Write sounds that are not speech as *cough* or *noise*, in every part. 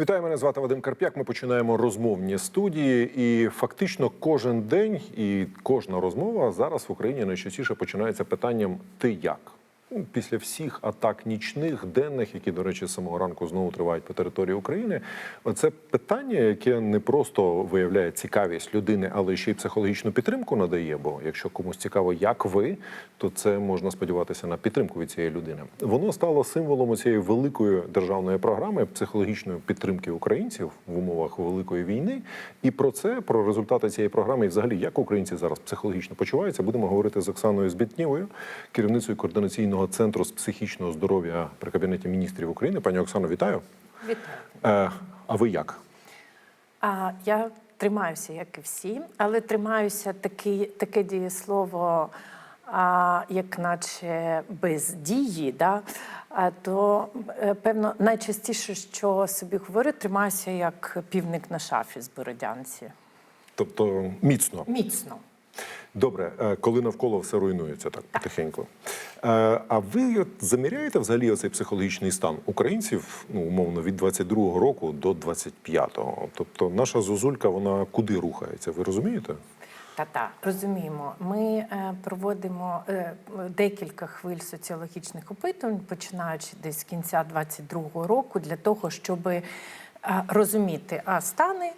Вітаю, мене звати Вадим Карп'як. Ми починаємо розмовні студії, і фактично кожен день і кожна розмова зараз в Україні найчастіше починається питанням Ти як? Ну, Після всіх атак нічних, денних, які, до речі, з самого ранку знову тривають по території України. Це питання, яке не просто виявляє цікавість людини, але ще й психологічну підтримку надає. Бо якщо комусь цікаво, як ви, то це можна сподіватися на підтримку від цієї людини. Воно стало символом цієї великої державної програми психологічної підтримки українців в умовах великої війни. І про це, про результати цієї програми, і взагалі як українці зараз психологічно почуваються, будемо говорити з Оксаною Збітнєвою, керівницею координаційного центру з психічного здоров'я при кабінеті міністрів України. Пані Оксано, вітаю. Вітаю. Е, а ви як? А я тримаюся, як і всі, але тримаюся такі, таке дієслово, а, як наче без дії. Да? А, то е, певно найчастіше, що собі говорю, тримаюся як півник на шафі з бородянці. Тобто міцно. Міцно. Добре, е, коли навколо все руйнується так потихеньку. Е, А ви заміряєте взагалі оцей психологічний стан українців, ну умовно, від 22-го року до 25-го? Тобто наша зозулька, вона куди рухається? Ви розумієте? Та-та, розуміємо. Ми е, проводимо е, декілька хвиль соціологічних опитувань, починаючи десь з кінця 22-го року, для того, щоб е, розуміти а стани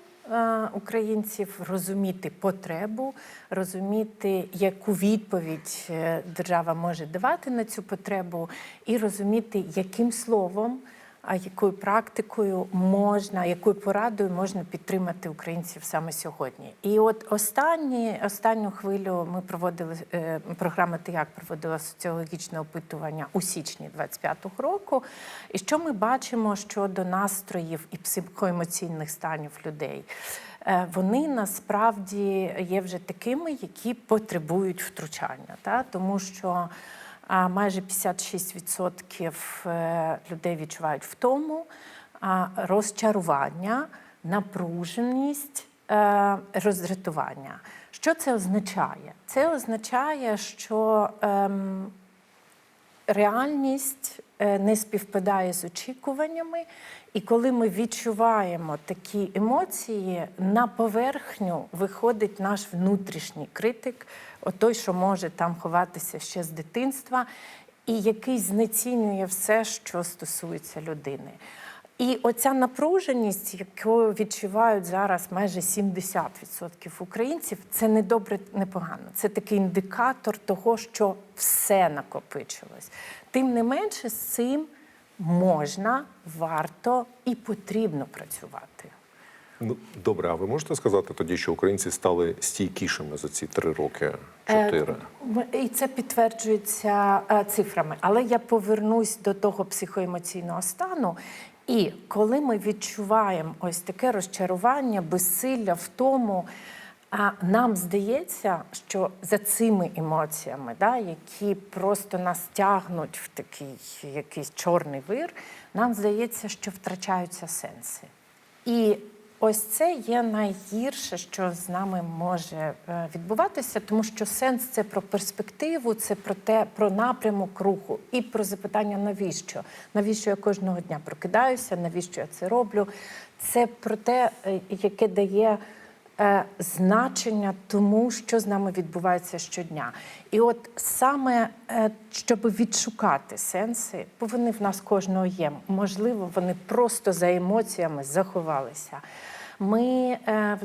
українців, розуміти потребу, розуміти, яку відповідь е, держава може давати на цю потребу, і розуміти, яким словом. А якою практикою можна, якою порадою можна підтримати українців саме сьогодні? І от останні, останню хвилю ми проводили е, програма «Ти як» проводила соціологічне опитування у січні 25-го року. І що ми бачимо щодо настроїв і психоемоційних станів людей? Е, Вони насправді є вже такими, які потребують втручання, та? тому що а майже 56% е, людей відчувають втому, розчарування, напруженість, е, роздратування. Що це означає? Це означає, що ем, реальність не співпадає з очікуваннями, і коли ми відчуваємо такі емоції, на поверхню виходить наш внутрішній критик, той, що може там ховатися ще з дитинства, і який знецінює все, що стосується людини. І оця напруженість, яку відчувають зараз майже 70% українців, це не добре, не погано. Це такий індикатор того, що все накопичилось. Тим не менше, з цим можна, варто і потрібно працювати. Ну добре, а ви можете сказати тоді, що українці стали стійкішими за ці три роки, чотири? Е, І це підтверджується е, цифрами. Але я повернусь до того психоемоційного стану. І коли ми відчуваємо ось таке розчарування, безсилля в тому, а нам здається, що за цими емоціями, да, які просто нас тягнуть в такий якийсь чорний вир, нам здається, що втрачаються сенси. І ось це є найгірше, що з нами може е, відбуватися, тому що сенс це про перспективу, це про те, про напрямок руху і про запитання, навіщо? Навіщо я кожного дня прокидаюся, навіщо я це роблю? Це про те, е, яке дає. Е, Значення тому, що з нами відбувається щодня, і от саме е, щоб відшукати сенси, бо вони в нас кожного є. Можливо, вони просто за емоціями заховалися. Ми е,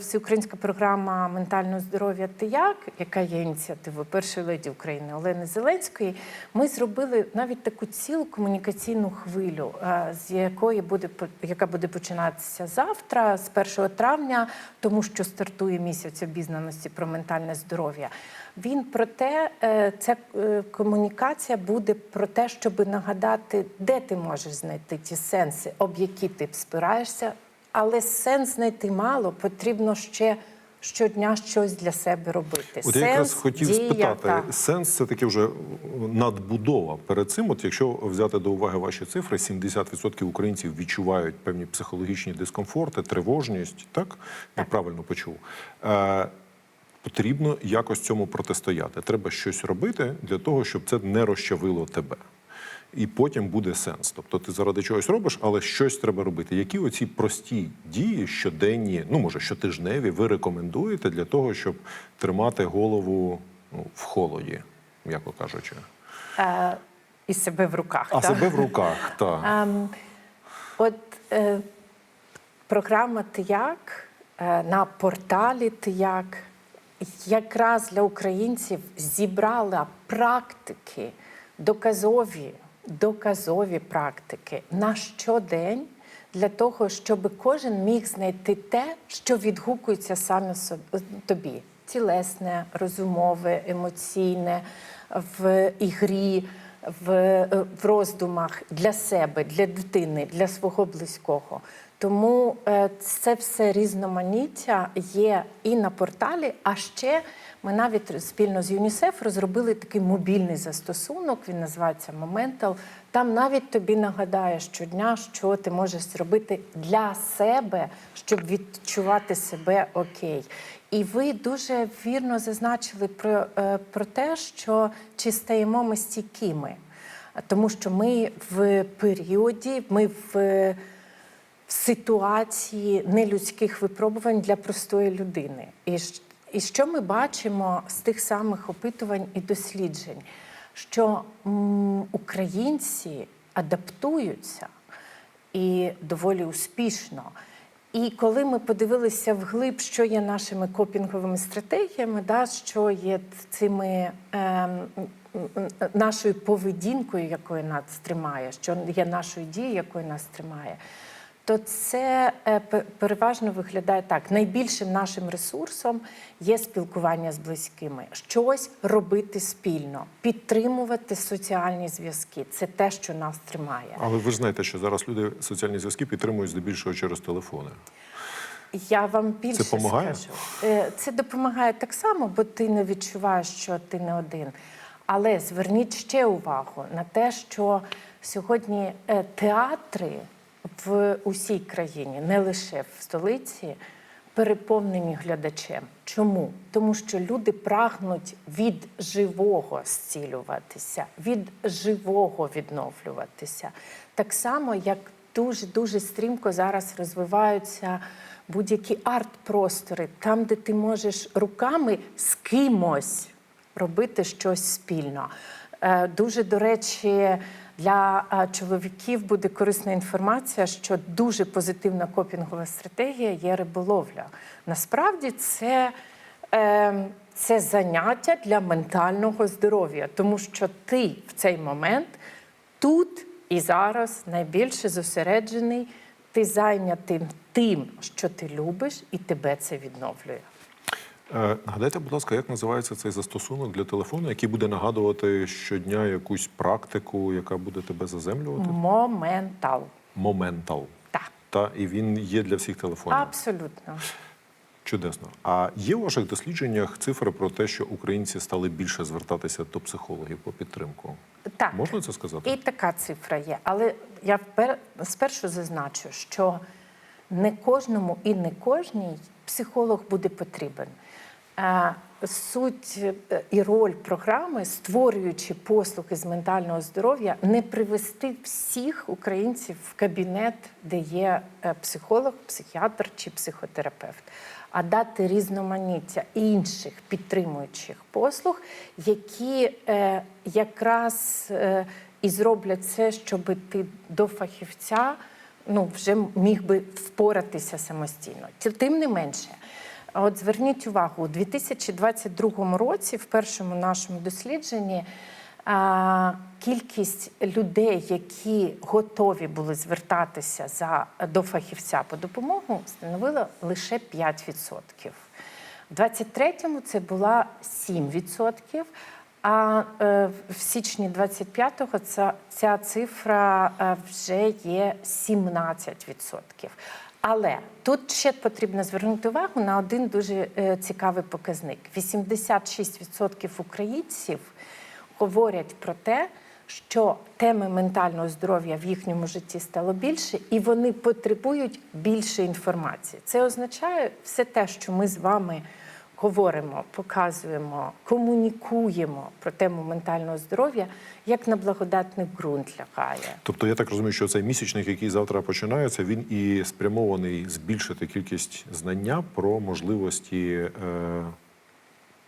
всеукраїнська програма ментального здоров'я «Ти як», яка є ініціативою першої леді України Олени Зеленської. Ми зробили навіть таку цілу комунікаційну хвилю, е, з якої буде яка буде починатися завтра, з 1 травня, тому що стартує місяць обізнаності про ментальне здоров'я. Він про те, е, ця комунікація буде про те, щоб нагадати, де ти можеш знайти ті сенси, об які ти спираєшся. Але сенс знайти мало, потрібно ще щодня щось для себе робити. От я якраз хотів дія, спитати, так. сенс це таки вже надбудова. Перед цим, от якщо взяти до уваги ваші цифри, 70% українців відчувають певні психологічні дискомфорти, тривожність. Так я правильно почув. Е, потрібно якось цьому протистояти. Треба щось робити для того, щоб це не розчавило тебе. І потім буде сенс. Тобто ти заради чогось робиш, але щось треба робити. Які оці прості дії щоденні, ну може щотижневі, ви рекомендуєте для того, щоб тримати голову ну, в холоді, м'яко кажучи, Е, і себе в руках. а так? себе в руках, *laughs* так. Ем, от е, програма «Тияк» е, на порталі «Тияк» якраз для українців зібрала практики, доказові, доказові практики на щодень для того, щоб кожен міг знайти те, що відгукується саме тобі. Тілесне, розумове, емоційне, в ігрі, в, е, в роздумах для себе, для дитини, для свого близького. Тому е, це все різноманіття є і на порталі. А ще ми навіть спільно з ЮНІСЕФ розробили такий мобільний застосунок. Він називається Моментал. Там навіть тобі нагадає щодня, що ти можеш зробити для себе, щоб відчувати себе окей. І ви дуже вірно зазначили про, е, про те, що чи стаємо ми стійкими, тому що ми в періоді, ми в в ситуації нелюдських випробувань для простої людини. І, і що ми бачимо з тих самих опитувань і досліджень, що м, українці адаптуються і доволі успішно. І коли ми подивилися вглиб, що є нашими копінговими стратегіями, да, що є цими м, нашою поведінкою, якою нас тримає, що є нашою дією, якою нас тримає, то це е, переважно виглядає так: найбільшим нашим ресурсом є спілкування з близькими, щось робити спільно, підтримувати соціальні зв'язки. Це те, що нас тримає. Але ви ж знаєте, що зараз люди соціальні зв'язки підтримують здебільшого через телефони. Я вам більше Це скажу. Е, Це допомагає так само, бо ти не відчуваєш, що ти не один. Але зверніть ще увагу на те, що сьогодні е, театри в усій країні, не лише в столиці, переповнені глядачем. Чому? Тому що люди прагнуть від живого зцілюватися, від живого відновлюватися. Так само, як дуже дуже стрімко зараз розвиваються будь-які арт-простори, там, де ти можеш руками з кимось робити щось спільно. Е, Дуже, до речі, для е, чоловіків буде корисна інформація, що дуже позитивна копінгова стратегія є риболовля. Насправді це, е, це заняття для ментального здоров'я, тому що ти в цей момент тут і зараз найбільше зосереджений, ти зайнятий тим, що ти любиш, і тебе це відновлює. Е, Нагадайте, будь ласка, як називається цей застосунок для телефону, який буде нагадувати щодня якусь практику, яка буде тебе заземлювати? Моментал. Моментал. Так, Та і він є для всіх телефонів. абсолютно. Чудесно. А є у ваших дослідженнях цифри про те, що українці стали більше звертатися до психологів по підтримку? Так. Можна це сказати? І така цифра є. Але я спершу зазначу, що не кожному і не кожній психолог буде потрібен. Суть е, і роль програми, створюючи послуги з ментального здоров'я, не привести всіх українців в кабінет, де є е, психолог, психіатр чи психотерапевт, а дати різноманіття інших підтримуючих послуг, які е, якраз і зроблять це, щоб ти до фахівця ну, вже міг би впоратися самостійно. Тим не менше, от зверніть увагу, у 2022 році, в першому нашому дослідженні, кількість людей, які готові були звертатися за, до фахівця по допомогу, становила лише 5%. У 23-му це була 7%, а е, в січні 25-го ця, ця цифра е, вже є 17%. Але тут ще потрібно звернути увагу на один дуже е, цікавий показник: 86% українців говорять про те, що теми ментального здоров'я в їхньому житті стало більше, і вони потребують більше інформації. Це означає все те, що ми з вами говоримо, показуємо, комунікуємо про тему ментального здоров'я, як на благодатний ґрунт лягає. Тобто я так розумію, що цей місячник, який завтра починається, він і спрямований збільшити кількість знання про можливості е,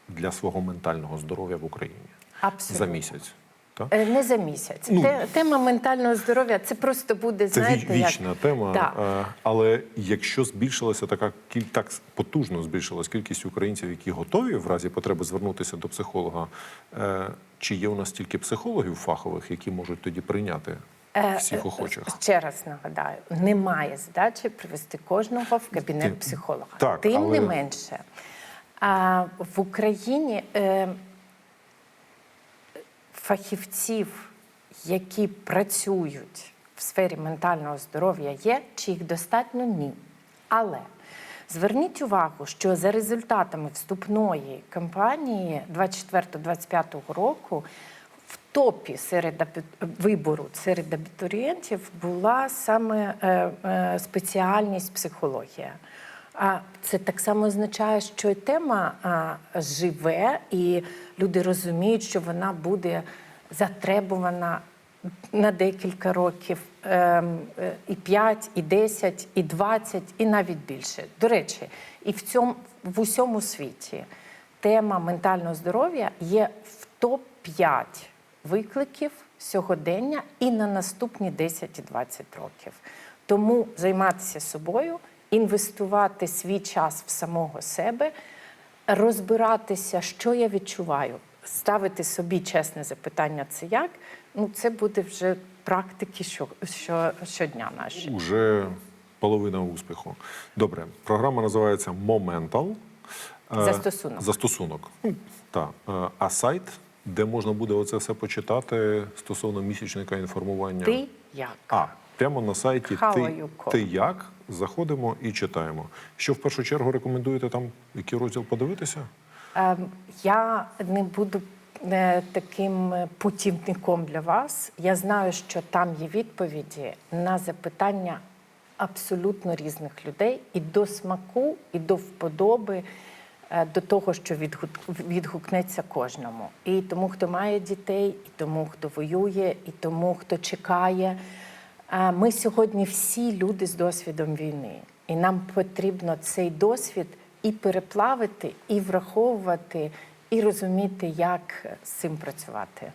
для свого ментального здоров'я в Україні Абсолютно. за місяць. Так? Е, Не за місяць. Ну, Тема ментального здоров'я це просто буде Це знаєте, віч- як... вічна тема. Так. е, Але якщо збільшилася така так потужно збільшилась кількість українців, які готові в разі потреби звернутися до психолога, е, чи є у нас тільки психологів фахових, які можуть тоді прийняти Е, всіх е, охочих? Ще раз нагадаю, немає задачі привести кожного в кабінет психолога. так, Тим але- не менше, в Україні е, фахівців, які працюють в сфері ментального здоров'я, є, чи їх достатньо ні. Але зверніть увагу, що за результатами вступної кампанії 24-25 року в топі серед вибору серед абітурієнтів була саме е, е, спеціальність психологія. А це так само означає, що тема а, живе, і люди розуміють, що вона буде затребувана на декілька років, ем, і 5, і 10, і 20, і навіть більше. До речі, і в цьому в усьому світі тема ментального здоров'я є в топ-5 викликів сьогодення і на наступні 10 і 20 років. Тому займатися собою, інвестувати свій час в самого себе, розбиратися, що я відчуваю, ставити собі чесне запитання, це як. Ну, це буде вже практики що, що, щодня наші. Уже половина успіху. Добре, програма називається Momental. Е, Застосунок. Застосунок. Так. Е, А сайт, де можна буде оце все почитати стосовно місячника інформування. Ти як? А, прямо на сайті ти, ти як заходимо і читаємо. Що в першу чергу рекомендуєте там, який розділ подивитися? Ем, Я не буду е, таким е, путівником для вас. Я знаю, що там є відповіді на запитання абсолютно різних людей і до смаку, і до вподоби. е, До того, що відгук- відгукнеться кожному, і тому, хто має дітей, і тому, хто воює, і тому, хто чекає. Ми сьогодні всі люди з досвідом війни, і нам потрібно цей досвід і переплавити, і враховувати, і розуміти, як з цим працювати.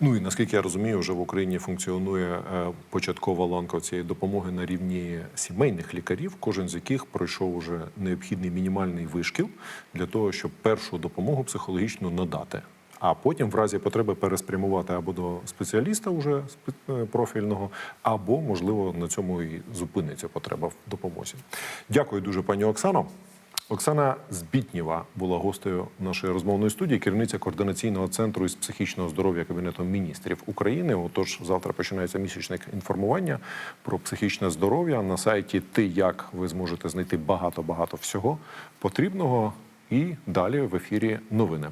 Ну і наскільки я розумію, вже в Україні функціонує е, початкова ланка цієї допомоги на рівні сімейних лікарів, кожен з яких пройшов уже необхідний мінімальний вишкіл для того, щоб першу допомогу психологічну надати. А потім, в разі потреби, переспрямувати або до спеціаліста уже е, профільного, або можливо на цьому і зупиниться потреба в допомозі. Дякую дуже, пані Оксано. Оксана Збітнєва була гостею нашої розмовної студії, керівниця координаційного центру із психічного здоров'я Кабінету міністрів України. Отож, завтра починається місячник інформування про психічне здоров'я. На сайті Ти як ви зможете знайти багато багато всього потрібного. І далі в ефірі новини.